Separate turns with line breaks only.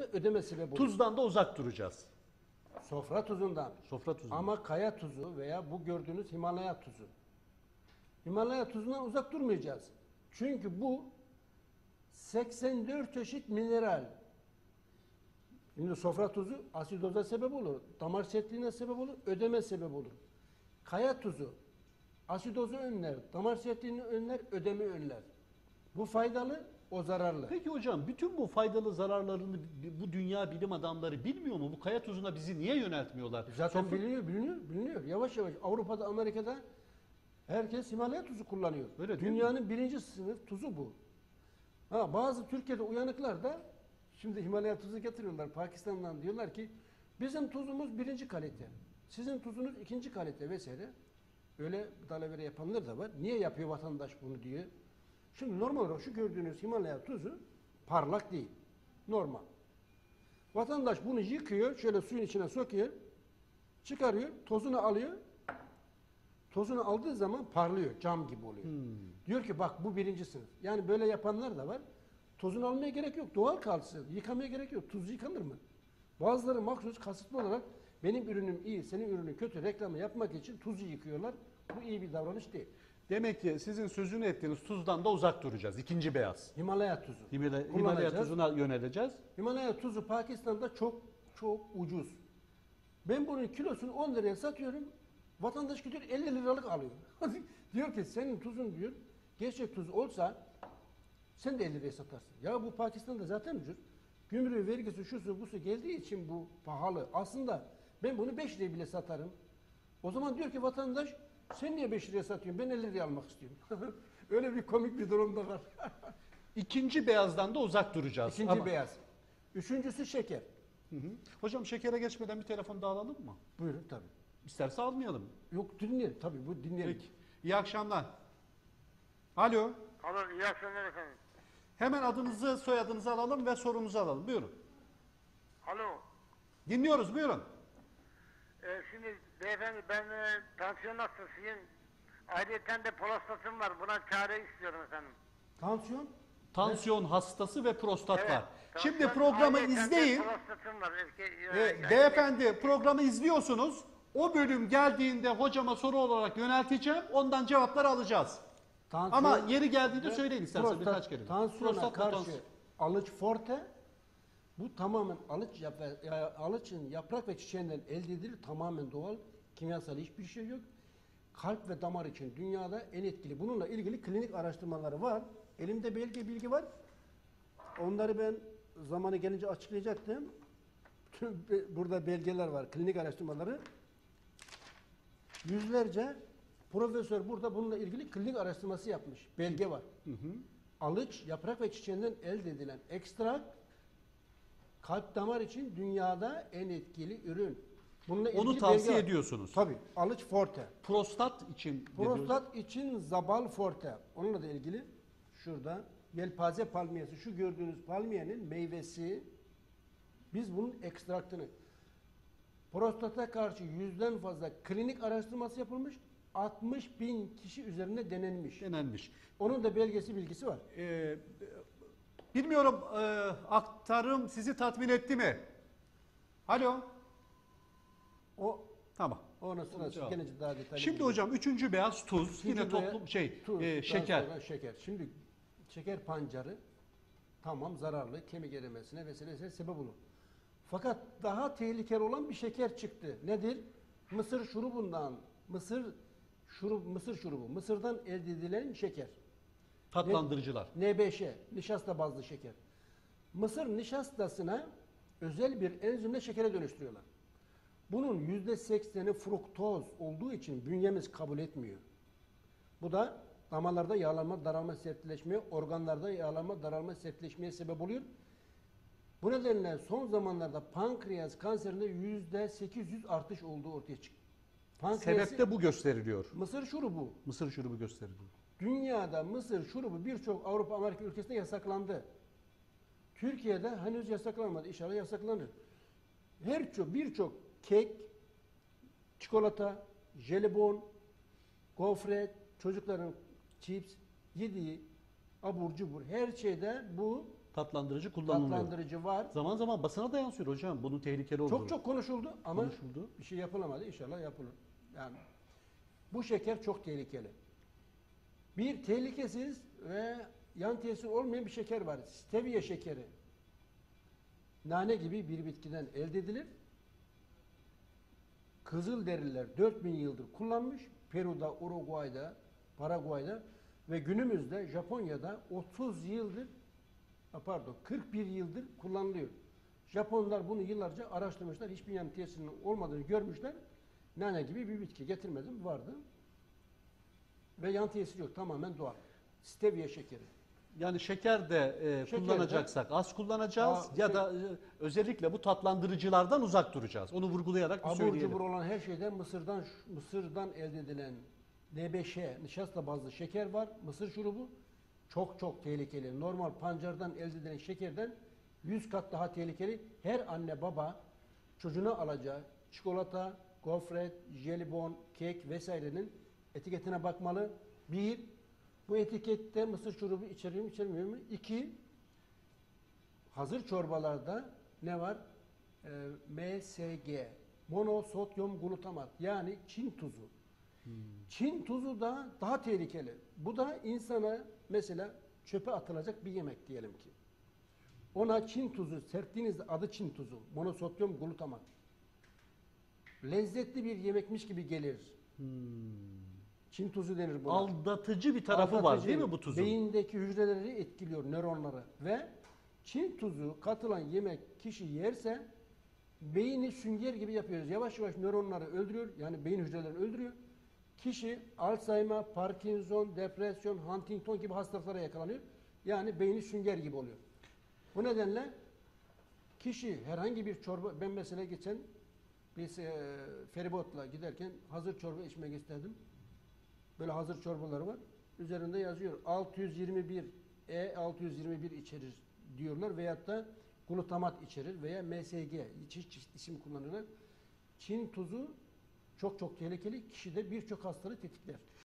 ödeme sebebi olur.
Tuzdan da uzak duracağız.
Sofra tuzundan.
Sofra tuzu.
Ama kaya tuzu veya bu gördüğünüz Himalaya tuzu. Himalaya tuzundan uzak durmayacağız. Çünkü bu 84 çeşit mineral. Şimdi sofra tuzu asidoza sebep olur, damar sertliğine sebep olur, ödeme sebep olur. Kaya tuzu asidozu önler, damar sertliğini önler, ödemi önler. Bu faydalı, o zararlı.
Peki hocam bütün bu faydalı zararlarını bu dünya bilim adamları bilmiyor mu? Bu kaya tuzuna bizi niye yöneltmiyorlar?
Zaten
Sofra-
biliniyor, biliniyor, biliniyor. Yavaş yavaş Avrupa'da, Amerika'da herkes Himalaya tuzu kullanıyor.
Öyle
Dünyanın birinci sınıf tuzu bu. Ha, bazı Türkiye'de uyanıklar da şimdi Himalaya tuzu getiriyorlar Pakistan'dan diyorlar ki bizim tuzumuz birinci kalite. Sizin tuzunuz ikinci kalite vesaire. Öyle dalavere yapanlar da var. Niye yapıyor vatandaş bunu diye. Şimdi normal olarak şu gördüğünüz Himalaya tuzu parlak değil. Normal. Vatandaş bunu yıkıyor, şöyle suyun içine sokuyor, çıkarıyor, tozunu alıyor. Tozunu aldığı zaman parlıyor, cam gibi oluyor. Diyor ki bak bu birinci sınıf. Yani böyle yapanlar da var. Tozunu almaya gerek yok, doğal kalsın. Yıkamaya gerek yok. Tuz yıkanır mı? Bazıları maksus kasıtlı olarak benim ürünüm iyi, senin ürünün kötü reklamı yapmak için tuzu yıkıyorlar. Bu iyi bir davranış değil.
Demek ki sizin sözünü ettiğiniz tuzdan da uzak duracağız. İkinci beyaz.
Himalaya tuzu.
Himalaya, Himalaya
Kullanacağız.
tuzuna yöneleceğiz.
Himalaya tuzu Pakistan'da çok çok ucuz. Ben bunun kilosunu 10 liraya satıyorum. Vatandaş gidiyor 50 liralık alıyor. diyor ki senin tuzun diyor gerçek tuz olsa sen de 50 liraya satarsın. Ya bu Pakistan'da zaten ucuz. Gümrüğü, vergisi, şusu, busu geldiği için bu pahalı. Aslında ben bunu 5 liraya bile satarım. O zaman diyor ki vatandaş sen niye 5 liraya satıyorsun? Ben 50 liraya almak istiyorum. Öyle bir komik bir durum da var.
İkinci beyazdan da uzak duracağız.
İkinci
Ama-
beyaz. Üçüncüsü şeker.
Hı hı. Hocam şekere geçmeden bir telefon daha alalım mı?
Buyurun tabii.
İsterse almayalım.
Yok dinleyelim tabii bu dinleyelim.
Peki. İyi akşamlar. Alo.
Alo, iyi akşamlar efendim.
Hemen adınızı, soyadınızı alalım ve sorunuzu alalım. Buyurun.
Alo,
Dinliyoruz, buyurun.
E, şimdi beyefendi ben e, tansiyon hastasıyım. Ayrıca de prostatım var. Buna çare istiyorum efendim.
Tansiyon
Tansiyon hastası ve prostat
Evet,
var.
tansiyon,
Şimdi programı
ayrıyeten de
izleyin.
Prostatım var. Erke,
Ee, beyefendi programı izliyorsunuz. O bölüm geldiğinde hocama soru olarak yönelteceğim. Ondan cevapları alacağız.
Tansiyon-
Ama yeri geldiğinde söyleyin isterseniz
prostat-
birkaç kere.
Tansiyona
Prostat ve
karşı
tansiyon.
alıç forte bu tamamen alıç yap ya- alıçın yaprak ve çiçeğinden elde edilir. Tamamen doğal. Kimyasal hiçbir şey yok. Kalp ve damar için dünyada en etkili. Bununla ilgili klinik araştırmaları var. Elimde belge bilgi var. Onları ben zamanı gelince açıklayacaktım. Burada belgeler var. Klinik araştırmaları. Yüzlerce profesör burada bununla ilgili klinik araştırması yapmış. Belge var. Alıç, yaprak ve çiçeğinden elde edilen ekstrak kalp damar için dünyada en etkili ürün. Bununla
Onu
ilgili
tavsiye
belge var.
ediyorsunuz.
Tabii. Alıç forte.
Prostat için?
Prostat için zabal forte. Onunla da ilgili şurada yelpaze palmiyesi. Şu gördüğünüz palmiyenin meyvesi. Biz bunun ekstraktını prostata karşı yüzden fazla klinik araştırması yapılmış. 60 bin kişi üzerinde denenmiş.
denenmiş.
Onun da belgesi bilgisi var.
Ee, bilmiyorum e, aktarım sizi tatmin etti mi? Alo.
O
Tamam.
onun sırası gelince daha detaylı.
Şimdi hocam üçüncü beyaz tuz.
İkinci
Yine
beyaz-
toplum şey
tuz,
e, şeker.
şeker. Şimdi şeker pancarı tamam zararlı kemik erimesine vesaire sebep olur. Fakat daha tehlikeli olan bir şeker çıktı. Nedir? Mısır şurubundan, mısır şurup, mısır şurubu, mısırdan elde edilen şeker.
Tatlandırıcılar.
N5'e, nişasta bazlı şeker. Mısır nişastasına özel bir enzimle şekere dönüştürüyorlar. Bunun yüzde sekseni fruktoz olduğu için bünyemiz kabul etmiyor. Bu da damarlarda yağlanma, daralma, sertleşmeye, organlarda yağlanma, daralma, sertleşmeye sebep oluyor. Bu nedenle son zamanlarda pankreas kanserinde yüzde 800 artış olduğu ortaya çıktı. Pankreası-
Sebep de bu gösteriliyor.
Mısır şurubu.
Mısır şurubu gösteriliyor.
Dünyada mısır şurubu birçok Avrupa Amerika ülkesinde yasaklandı. Türkiye'de henüz yasaklanmadı. İnşallah yasaklanır. Her çok birçok kek, çikolata, jelibon, gofret, çocukların chips yediği abur cubur her şeyde bu
tatlandırıcı kullanılıyor.
tatlandırıcı var.
Zaman zaman basına da yansıyor hocam bunun tehlikeli olduğu.
Çok çok konuşuldu ama
Konuşuldu.
bir şey yapılamadı. İnşallah yapılır. Yani bu şeker çok tehlikeli. Bir tehlikesiz ve yan tesir olmayan bir şeker var. Stevia şekeri. Nane gibi bir bitkiden elde edilir. Kızılderililer 4000 yıldır kullanmış. Peru'da, Uruguay'da, Paraguay'da ve günümüzde Japonya'da 30 yıldır pardon 41 yıldır kullanılıyor. Japonlar bunu yıllarca araştırmışlar. Hiçbir yan tesirinin olmadığını görmüşler. Nane gibi bir bitki getirmedim vardı. Ve yan tesiri yok. Tamamen doğal. Stevia şekeri.
Yani şeker de e,
Şeker de-
kullanacaksak az kullanacağız
Aa,
ya
şey-
da e, özellikle bu tatlandırıcılardan uzak duracağız. Onu vurgulayarak bir
Abur
söyleyelim.
cubur olan her şeyden Mısır'dan Mısır'dan elde edilen NBŞ, nişasta bazlı şeker var. Mısır şurubu çok çok tehlikeli. Normal pancardan elde edilen şekerden 100 kat daha tehlikeli. Her anne baba çocuğuna alacağı çikolata, gofret, jelibon, kek vesairenin etiketine bakmalı. Bir, bu etikette mısır şurubu içeriyor mu içermiyor mu? İki, hazır çorbalarda ne var? Ee, MSG, monosodyum glutamat yani Çin tuzu. Çin tuzu da daha tehlikeli. Bu da insana mesela çöpe atılacak bir yemek diyelim ki. Ona Çin tuzu serptiğinizde adı Çin tuzu, monosodyum glutamat. Lezzetli bir yemekmiş gibi gelir. Çin tuzu denir buna.
Aldatıcı bir tarafı var
Aldatıcı,
değil mi bu tuzun?
Beyindeki hücreleri etkiliyor, nöronları. Ve Çin tuzu katılan yemek kişi yerse beyni sünger gibi yapıyoruz. Yavaş yavaş nöronları öldürüyor. Yani beyin hücrelerini öldürüyor. Kişi Alzheimer, Parkinson, depresyon, Huntington gibi hastalıklara yakalanıyor. Yani beyni sünger gibi oluyor. Bu nedenle kişi herhangi bir çorba, ben mesela geçen biz e, feribotla giderken hazır çorba içmek istedim. Böyle hazır çorbaları var. Üzerinde yazıyor 621 E 621 içerir diyorlar veyahut da glutamat içerir veya MSG çeşit isim kullanıyorlar. Çin tuzu çok çok tehlikeli. Kişide birçok hastalığı tetikler.